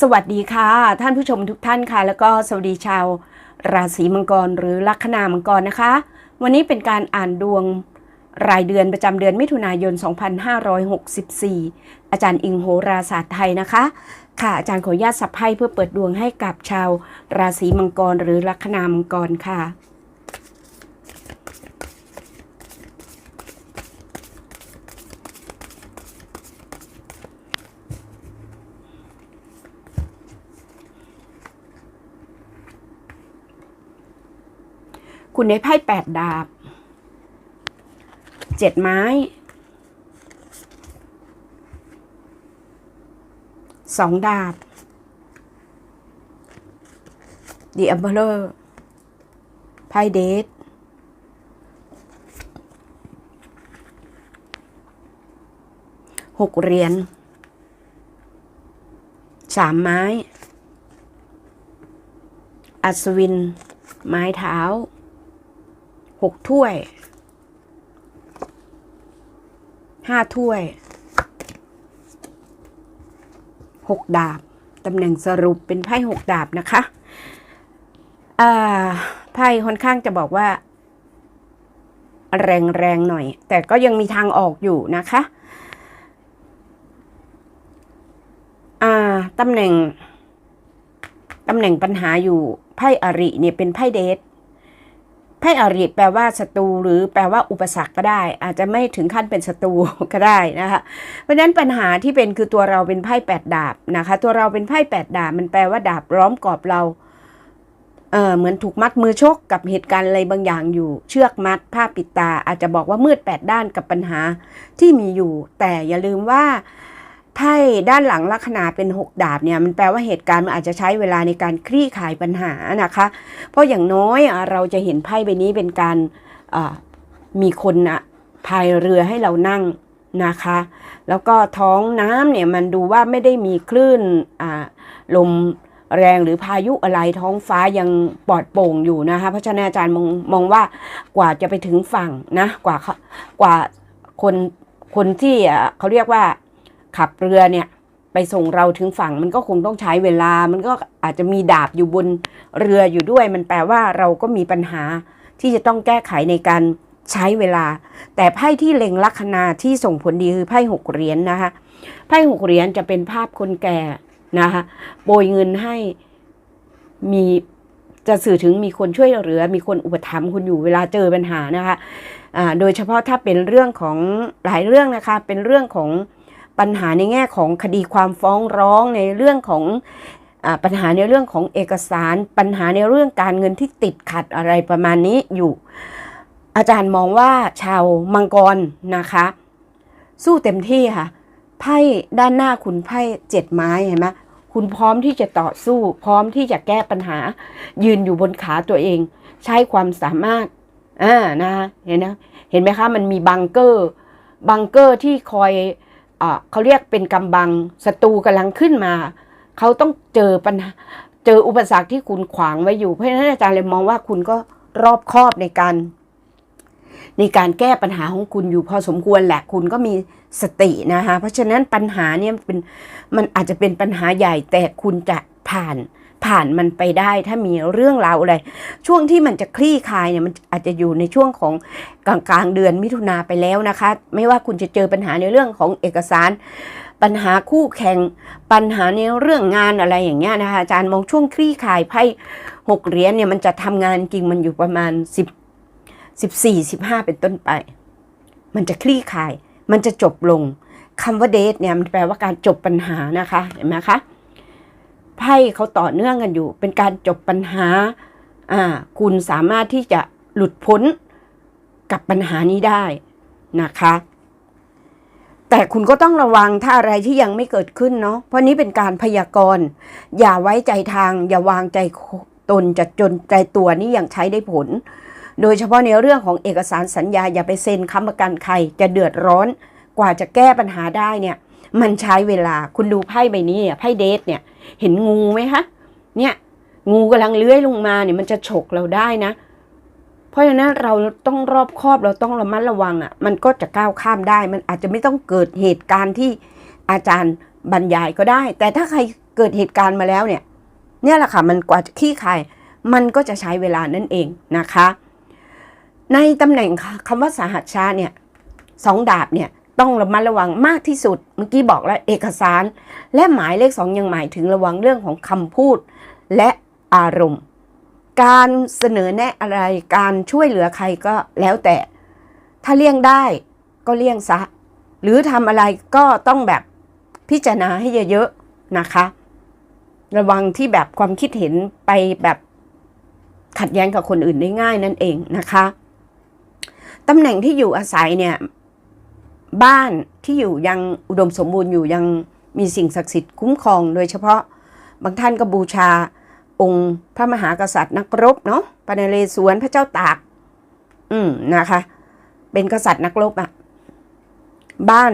สวัสดีค่ะ ท่านผู้ชมทุกท่านค่ะ แล้วก็สวัสดีชาว ราศีมังกรหรือลัคนามังกรนะคะ วันนี้เป็นการอ่านดวงรายเดือนประจำเดือนมิถุนายน 2564 อาจารย์อิงโหราศาสตร์ไทยนะคะ ค่ะอาจารย์ขออนุญาตสับไพ่เพื่อเปิดดวงให้กับชาว ราศีมังกรหรือลัคนามังกรค่ะ คุณได้ไพ่แปดดาบเจ็ดไม้สองดาบ The Emperor ไพ่เดทหกเหรียญสามไม้ อัศวิน ไม้เท้า หกถ้วยห้าถ้วยหกดาบตำแหน่งสรุปเป็นไพ่หกดาบนะคะไพ่ค่อนข้างจะบอกว่าแรงแรงๆหน่อย แต่ก็ยังมีทางออกอยู่นะคะตำแหน่งตำแหน่งปัญหาอยู่ไพ่อริเนี่ยเป็นไพ่เดท ไพ่อริแปลว่าศัตรูหรือแปลว่าอุปสรรคก็ได้ อาจจะไม่ถึงขั้นเป็นศัตรูก็ได้นะคะเพราะฉะนั้นปัญหาที่เป็นคือตัวเราเป็นไพ่แปดดาบนะคะ ตัวเราเป็นไพ่แปดดาบมันแปลว่าดาบล้อมกรอบเราเออเหมือนถูกมัดมือชกกับเหตุการณ์อะไรบางอย่างอยู่ เชือกมัดผ้าปิดตา อาจจะบอกว่ามืดแปดด้านกับปัญหาที่มีอยู่ แต่อย่าลืมว่า ไพ่ด้านหลังลัคนาเป็นหกดาบเนี่ยมันแปลว่าเหตุการณ์มันอาจจะใช้เวลาในการคลี่คลายปัญหานะคะ เพราะอย่างน้อยเราจะเห็นไพ่ใบนี้เป็นการมีคนอะพายเรือให้เรานั่งนะคะ แล้วก็ท้องน้ำเนี่ยมันดูว่าไม่ได้มีคลื่นลมแรงหรือพายุอะไรท้องฟ้ายังปลอดโปร่งอยู่นะคะเพราะฉะนั้นอาจารย์มองมองว่ากว่าจะไปถึงฝั่งนะกว่ากว่าคนคนที่เขาเรียกว่า ขับเรือเนี่ยไปส่งเราถึงฝั่งมันก็คงต้องใช้เวลา มันก็อาจจะมีดาบอยู่บนเรืออยู่ด้วย มันแปลว่าเราก็มีปัญหาที่จะต้องแก้ไขในการใช้เวลา แต่ไพ่ที่เล็งลัคนาที่ส่งผลดีคือไพ่หกเหรียญนะคะไพ่หกเหรียญจะเป็นภาพคนแก่นะคะโปรยเงินให้มีจะสื่อถึงมีคนช่วยเหลือ มีคนอุปถัมภ์คุณอยู่เวลาเจอปัญหานะคะโดยเฉพาะถ้าเป็นเรื่องของหลายเรื่องนะคะเป็นเรื่องของ ปัญหาในแง่ของคดีความฟ้องร้องในเรื่องของอปัญหาในเรื่องของเอกสาร ปัญหาในเรื่องการเงินที่ติดขัดอะไรประมาณนี้อยู่ อาจารย์มองว่าชาวมังกรนะคะ สู้เต็มที่ค่ะไพ่ด้านหน้าคุณไพ่เจ็ดไม้เห็นไหมคุณพร้อมที่จะต่อสู้ พร้อมที่จะแก้ปัญหา ยืนอยู่บนขาตัวเอง ใช้ความสามารถอ่านะเห็นนะเห็นไหมคะมันมีบังเกอร์บังเกอร์ที่คอย เขาเรียกเป็นกำบังศัตรูกำลังขึ้นมา เขาต้องเจอปัญหาเจออุปสรรคที่คุณขวางไว้อยู่เพราะฉะนั้นอาจารย์เลยมองว่าคุณก็รอบคอบในการ ในการแก้ปัญหาของคุณอยู่พอสมควรแหละคุณก็มีสตินะคะเพราะฉะนั้นปัญหาเนี่ยเป็นมันอาจจะเป็นปัญหาใหญ่แต่คุณจะผ่าน ผ่านมันไปได้ถ้ามีเรื่องราวอะไร ช่วงที่มันจะคลี่คลายเนี่ยมันอาจจะอยู่ในช่วงของกลางกลางเดือนมิถุนาไปแล้วนะคะ ไม่ว่าคุณจะเจอปัญหาในเรื่องของเอกสาร ปัญหาคู่แข่งปัญหาในเรื่องงานอะไรอย่างเงี้ยนะคะอาจารย์มองช่วงคลี่คลายไพ่หกเหรียญเนี่ยมันจะทำงานจริงมันอยู่ประมาณสิบสิบสี่สิบห้าเป็นต้นไป มันจะคลี่คลาย มันจะจบลงคำว่าเดทเนี่ยมันแปลว่าการจบปัญหานะคะ เห็นไหมคะ ไพ่เขาต่อเนื่องกันอยู่ เป็นการจบปัญหาอ่าคุณสามารถที่จะหลุดพ้นกับปัญหานี้ได้นะคะ แต่คุณก็ต้องระวังถ้าอะไรที่ยังไม่เกิดขึ้นเนาะเพราะนี้เป็นการพยากรณ์อย่าไว้ใจทาง อย่าวางใจตนจัดจนใจตัวนี่ยังใช้ได้ผล โดยเฉพาะในเรื่องของเอกสารสัญญาอย่าไปเซ็นค้ำประกันใครจะเดือดร้อนกว่าจะแก้ปัญหาได้เนี่ย มันใช้เวลาคุณดูไพ่ใบนี้เนี่ยไพ่เดทเนี่ย เห็นงูไหมคะเนี่ย งูกำลังเลื้อยลงมาเนี่ยมันจะฉกเราได้นะ เพราะฉะนั้นเราต้องรอบคอบเราต้องระมัดระวังอะ่ะ มันก็จะก้าวข้ามได้ มันอาจจะไม่ต้องเกิดเหตุการณ์ที่อาจารย์บรรยายก็ได้ แต่ถ้าใครเกิดเหตุการณ์มาแล้วเนี่ย เนี่ยแหละค่ะมันกว่าจะขี้คายมันก็จะใช้เวลานั่นเองนะคะ ในตำแหน่งคำว่าสาหัสชาเนี่ยสองดาบเนี่ย ต้องระมัดระวังมากที่สุด เมื่อกี้บอกแล้วเอกสาร และหมายเลขสองยังหมายถึงระวังเรื่องของคำพูด และอารมณ์ การเสนอแนะอะไรการช่วยเหลือใครก็แล้วแต่ ถ้าเลี่ยงได้ก็เลี่ยงซะ หรือทำอะไรก็ต้องแบบพิจารณาให้เยอะๆนะคะ ระวังที่แบบความคิดเห็นไปแบบขัดแย้งกับคนอื่นได้ง่ายนั่นเองนะคะตำแหน่งที่อยู่อาศัยเนี่ย บ้านที่อยู่ยังอุดมสมบูรณ์อยู่ยังมีสิ่งศักดิ์สิทธิ์คุ้มครอง โดยเฉพาะบางท่านก็บูชาองค์พระมหากษัตริย์นักรบเนาะปนเรศวรพระเจ้าตาก อืมนะคะ เป็นกษัตริย์นักรบอะ่ะบ้าน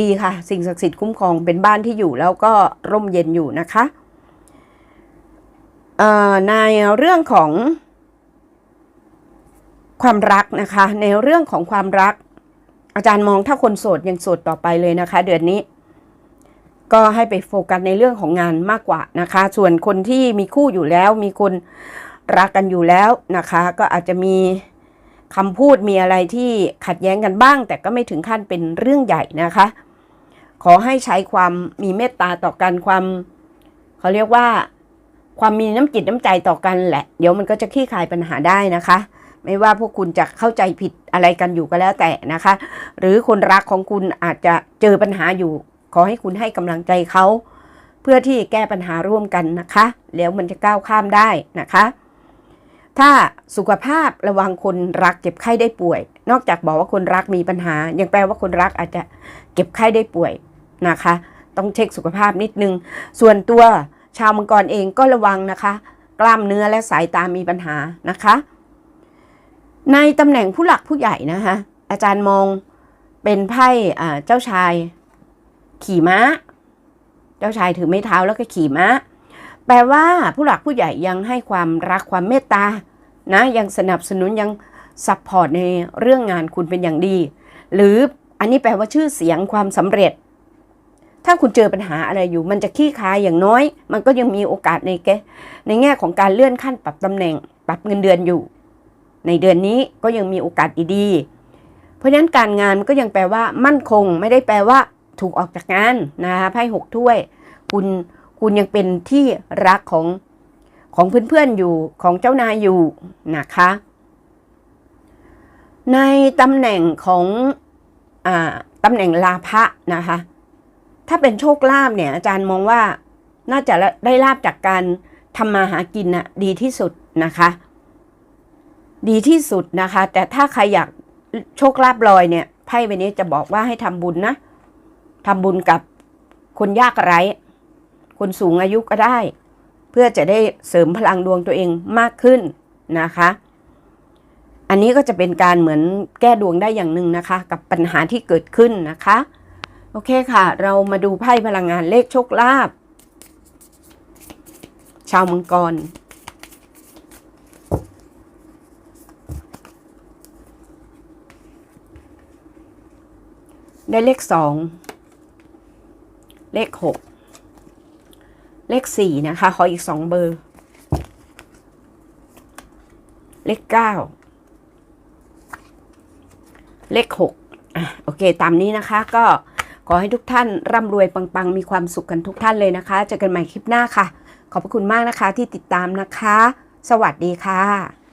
ดีค่ะ สิ่งศักดิ์สิทธิ์คุ้มครองเป็นบ้านที่อยู่แล้วก็ร่มเย็นอยู่นะคะเอ่อในเรื่องของความรักนะคะ ในเรื่องของความรัก อาจารย์มองถ้าคนโสดยังโสดต่อไปเลยนะคะ เดือนนี้ ก็ให้ไปโฟกัสในเรื่องของงานมากกว่านะคะ ส่วนคนที่มีคู่อยู่แล้วมีคนรักกันอยู่แล้วนะคะ ก็อาจจะมีคำพูดมีอะไรที่ขัดแย้งกันบ้าง แต่ก็ไม่ถึงขั้นเป็นเรื่องใหญ่นะคะ ขอให้ใช้ความมีเมตตาต่อกันความเขาเรียกว่า ความมีน้ำจิตน้ำใจต่อกันแหละ เดี๋ยวมันก็จะคลี่คลายปัญหาได้นะคะ ไม่ว่าพวกคุณจะเข้าใจผิดอะไรกันอยู่ก็แล้วแต่นะคะ หรือคนรักของคุณอาจจะเจอปัญหาอยู่ ขอให้คุณให้กำลังใจเขา เพื่อที่แก้ปัญหาร่วมกันนะคะ แล้วมันจะก้าวข้ามได้นะคะ ถ้าสุขภาพระวังคนรักเจ็บไข้ได้ป่วย นอกจากบอกว่าคนรักมีปัญหา ยังแปลว่าคนรักอาจจะเก็บไข้ได้ป่วยนะคะ ต้องเช็คสุขภาพนิดนึง ส่วนตัวชาวมังกรเองก็ระวังนะคะ กล้ามเนื้อและสายตามีปัญหานะคะ ในตำแหน่งผู้หลักผู้ใหญ่นะคะอาจารย์มองเป็นไพ่เจ้าชายขี่ม้า เจ้าชายถือไม้เท้าแล้วก็ขี่ม้า แปลว่าผู้หลักผู้ใหญ่ยังให้ความรักความเมตตานะยังสนับสนุนยังซัพพอร์ตในเรื่องงานคุณเป็นอย่างดี หรืออันนี้แปลว่าชื่อเสียงความสำเร็จ ถ้าคุณเจอปัญหาอะไรอยู่ มันจะขี้คายอย่างน้อย มันก็ยังมีโอกาสในแกในแง่ของการเลื่อนขั้นปรับตำแหน่ง ปรับเงินเดือนอยู่ ในเดือนนี้ก็ยังมีโอกาสดีๆ เพราะฉะนั้นการงานก็ยังแปลว่ามั่นคง ไม่ได้แปลว่าถูกออกจากงานนะคะไพ่หกถ้วย คุณคุณยังเป็นที่รักของของเพื่อนๆอยู่ของเจ้านายอยู่นะคะ ในตำแหน่งของอตำแหน่งลาภะนะคะ ถ้าเป็นโชคลาภเนี่ย อาจารย์มองว่าน่าจะได้ลาบจากการทำมาหากินนะดีที่สุดนะคะ ดีที่สุดนะคะ แต่ถ้าใครอยากโชคลาภลอยเนี่ยไพ่ใบนี้จะบอกว่าให้ทำบุญนะทำบุญกับคนยากไร้ คนสูงอายุก็ได้ เพื่อจะได้เสริมพลังดวงตัวเองมากขึ้นนะคะ อันนี้ก็จะเป็นการเหมือนแก้ดวงได้อย่างหนึ่งนะคะ กับปัญหาที่เกิดขึ้นนะคะ โอเคค่ะ เรามาดูไพ่พลังงานเลขโชคลาภชาวมังกร ได้เลขสองเลขหกเลขสี่นะคะ ขออีกสองเบอร์ เลขเก้าเลขหกอะโอเค ตามนี้นะคะก็ขอให้ทุกท่านร่ำรวยปัง ๆ มีความสุขกันทุกท่านเลยนะคะ เจอกันใหม่คลิปหน้าค่ะ ขอบพระคุณมากนะคะที่ติดตามนะคะ สวัสดีค่ะ